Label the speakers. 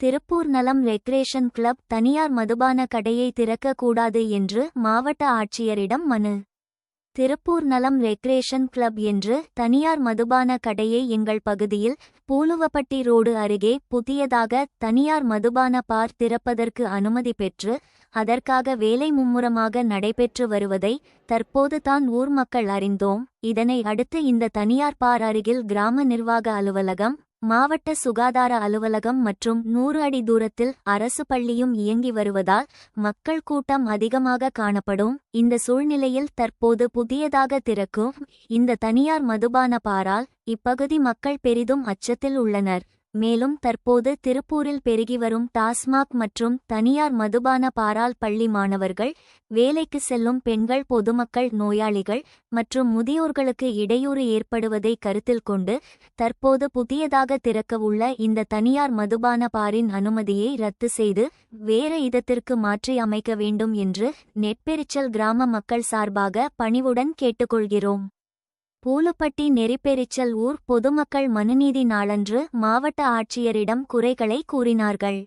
Speaker 1: திருப்பூர் நலம் regression club தனியார் மதுபான கடையை திறக்கக்கூடாது என்று மாவட்ட ஆட்சியரிடம் மனு. திருப்பூர் நலம் ரெக்ரேஷன் கிளப் என்று தனியார் மதுபான கடையை எங்கள் பகுதியில் பூலுவப்பட்டி ரோடு அருகே புதியதாக தனியார் மதுபான பார் திறப்பதற்கு அனுமதி பெற்று அதற்காக வேலை மும்முரமாக நடைபெற்று வருவதை தற்போது தான் ஊர் மக்கள் அறிந்தோம். இதனை அடுத்து இந்த தனியார் பார் அருகில் கிராம நிர்வாக அலுவலகம் மாவட்ட சுகாதார அலுவலகம் மற்றும் நூறு அடி தூரத்தில் அரசு பள்ளியும் இயங்கி வருவதால் மக்கள் கூட்டம் அதிகமாக காணப்படும். இந்த சூழ்நிலையில் தற்போது புதியதாக திறக்கும் இந்த தனியார் மதுபான பாரால் இப்பகுதி மக்கள் பெரிதும் அச்சத்தில் உள்ளனர். மேலும் தற்போது திருப்பூரில் பெருகி வரும் டாஸ்மாக் மற்றும் தனியார் மதுபான பாரால் பள்ளி மாணவர்கள் வேலைக்கு செல்லும் பெண்கள் பொதுமக்கள் நோயாளிகள் மற்றும் முதியோர்களுக்கு இடையூறு ஏற்படுவதை கருத்தில் கொண்டு தற்போது புதியதாக திறக்கவுள்ள இந்த தனியார் மதுபான பாரின் அனுமதியை ரத்து செய்து வேறு இதத்திற்கு மாற்றி அமைக்க வேண்டும் என்று நெற்பெரிச்சல் கிராம மக்கள் சார்பாக பணிவுடன் கேட்டுக்கொள்கிறோம். பூலுப்பட்டி நெறிப்பெரிச்சல் ஊர் பொதுமக்கள் மனுநீதி நாளன்று மாவட்ட ஆட்சியரிடம் குறைகளை கூறினார்கள்.